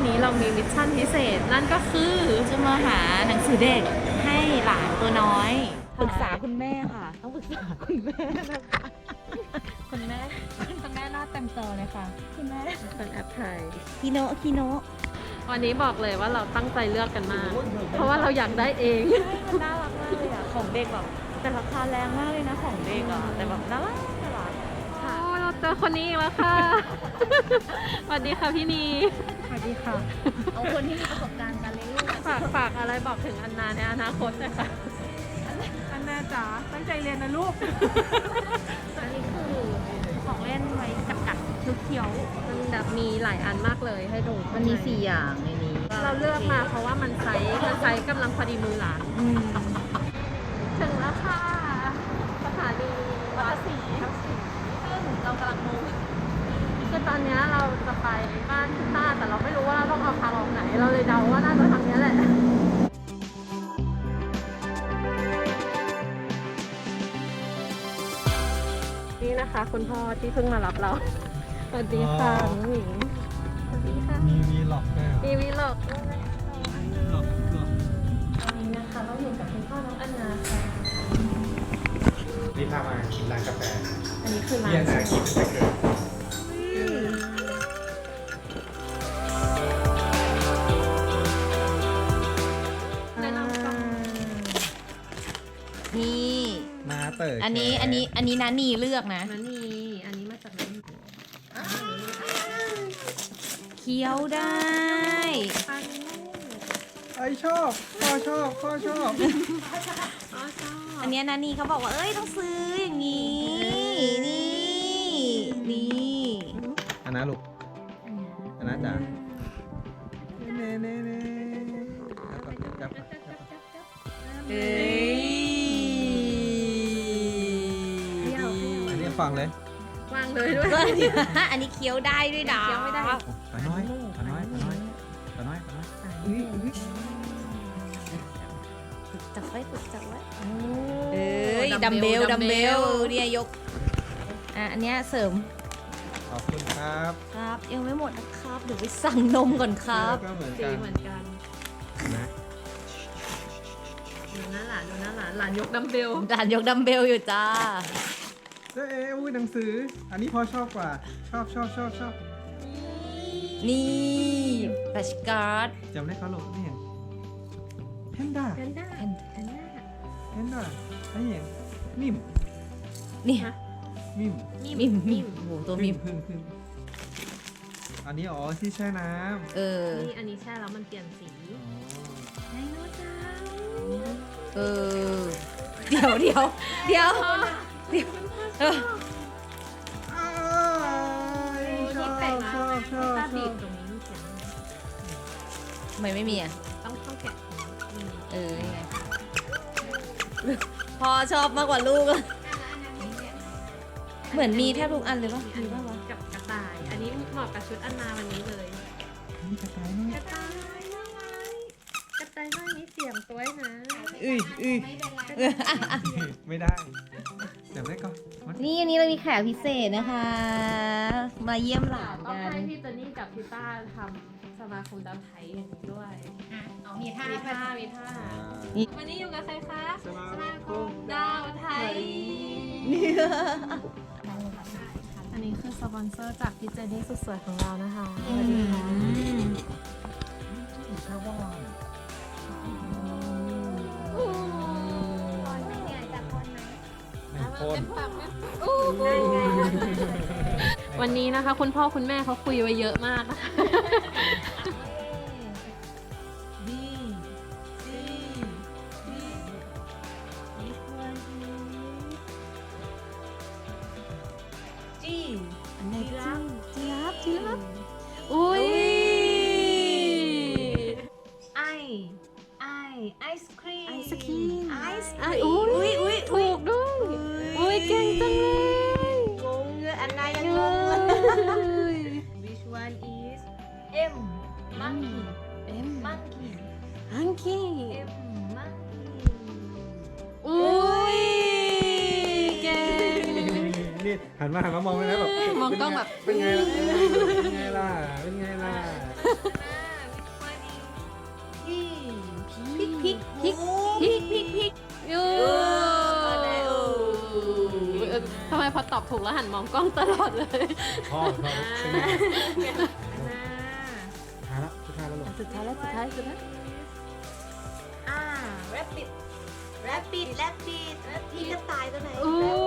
วันนี้เรามีมิชชั่นพิเศษ นั่นก็คือจะมาหาหนังสือเด็กให้หลานตัวน้อยปรึกษาคุณแม่ค่ะ ต้องปรึกษาคุณแม่นะคะคุณแม่คุณแม่หน้าเต็มจอเลยค่ะ คุณแม่เป็นแอปไทยคีโนะคีโนะวันนี้บอกเลยว่าเราตั้งใจเลือกกันมากเพราะว่าเราอยากได้เองมันน่ารักมากเลยอะของเด็กแบบแต่ราคาแรงมากเลยนะของเด็กอะแต่แบบน่ารักน่ารักโอ้ เราเจอคนนี้อีกแล้วค่ะ สวัสดีค่ะพี่นี สวัสดีค่ะ เอาคนที่มีประสบการณ์การเลี้ยงลูกฝากฝากอะไรบอกถึงอันนาในอนาคตหนะคะอันนาจ๋าตั้งใจเรียนนะลูก อันนี้คือของเล่นไว้กัดกัดทุกเคี้ยว มันแบบมีหลายอันมากเลยให้ดูมันมีสี่อย่างในนี้ เราเลือกมาเพราะว่ามันไซส์มันไซส์กำลังพอดีมือหลาน อืม ถึงแล้วค่ะสถานีวัดศรีซึ่งเรากำลังมูฟคือ ตอนเนี้ยเราจะไปบ้านคุณต้าแต่เราไม่รู้ว่าเราต้องเอาทางออกไหน เราเลยเดาว่าน่าจะทางเนี้ยแหละนี่นะคะคุณพ่อที่เพิ่งมารับเรา สวัสดีค่ะอ๋อน้องหญิงสวัสดีค่ะ มีวีล็อกด้วยเหรอมีวีล็อกด้วยล็อกล็อกวันนี้นะคะเราอยู่กับคุณพ่อน้องอันนาค่ะนี่พามากินร้านกาแฟ อันนี้คือร้าเรียน เตอร์อันนี้อันนี้อันนี้นานีเลือกนะนันนี่อันนี้มาจากนันนี่เคี้ยวได้ ปันลูกไอชอบพ่อชอบพ่อชอบ อ๋อชอบอันเนี้ยนานีเขาบอกว่าเอ้ยต้องซื้ออย่างนี้ นี่นี่อันนั้นลูกอันนั้นจ๋าเน่เน่เน่จับจับจับจับเอ้ยเอันนี้ฟังเลยวางเลยด้วยอันนี้เคี้ยวได้ด้วยนะเคี้ยวไม่ได้ปลาน้อยปลาน้อยปลาน้อยปลาน้อยปลาน้อยจับไว้ฝึกจับไว้เอ้ยดัมเบลดัมเบลเนี่ยยกอะอันเนี้ยเสริมขอบคุณครับครับยังไม่หมดนะครับเดี๋ยวไปสั่งนมก่อนครับก็เหมือนสีกันเหมือนกันนะดูหน้าหลานดูหน้าหลานหลานยกดัมเบลด่านยกดัมเบลอยู่จ้า เอ้ยอุ้ยหนังสือ อันนี้พ่อชอบกว่า ชอบชอบชอบชอบนี่แฟชการ์ดจำได้เขาหลบนี่เห็นแพนด้าแพนด้าแพนด้าแพนด้าไอ้เห็นมิมนี่มิมมิมมิมโอ้โหตัวมิมพึ่งพึ่งอันนี้อ๋อที่แช่น้ำเออนี่อันนี้แช่แล้วมันเปลี่ยนสีไดโนเสาร์เออเดี๋ยวเดี๋ยวเดี๋ยว เดี๋ยวเอออ้ายชอบชอบชอบตาชบีบตรงนี้เขียนทำไมไม่มีอะ ต้องต้องแกะเออนี่ไงพอชอบมากกว่าลูกอะเหมือนมีแทบทุกอันเลยป่ะมีป่ะวะกับกระต่าย อันนี้เหมาะกับชุดอันนาวันนี้เลย กระต่ายนี่กระต่ายน่ารักกระต่ายน้อยมีเสียงตัวนะ อุ้ยอุ้ยไม่ได้ เดี๋ยวได้ก่อนมันนี่อันนี้เรามีแขกพิเศษนะคะ มาเยี่ยมหลานต้องกันให้พี่เจนนี่กับพี่ต้าทำสมาคมดาวไทยอย่างนี้ด้วยเอามีท่ามีท่า มีท่า นี่ วันนี้อยู่กับใครคะสมาคมดาวไทย อันนี้คือสปอนเซอร์จากพี่เจนนี่สุดสวยของเรานะคะสวัสดีค่ะหนึ่งคน วันนี้นะคะ คุณพ่อคุณแม่เขาคุยไว้เยอะมากนะคะดีดีจีอันไหนจีจีรับจีรับอุ้ยไอไอไอศครีมไอศครีมไอศคอะรีมอุ้ยอุ้ยถูกด้วยอุ้ย ก่งจังเลย งงเงือันนายังงงเลย Which one is M monkey M monkey monkey M monkey อุ้ยเก่นี่หันมาหันมามองเลยนะแบบมองกล้องแบบ เป็นไงล่ะเป็นไงล่ะเป็นไงล่ะ Which one is P พริกพริกพริกพริกพริกพริก อยู ถูกแล้วหันมองกล้องตลอดเลยพ่อเขาเป็นไงนาท้ายแล้วสุดท้ายแล้วลูกสุดท้ายแล้วสุดท้ายสุดท้ายอ่า rabbit rabbit rabbit พี่กระต่ายตัวไหนอู้ดู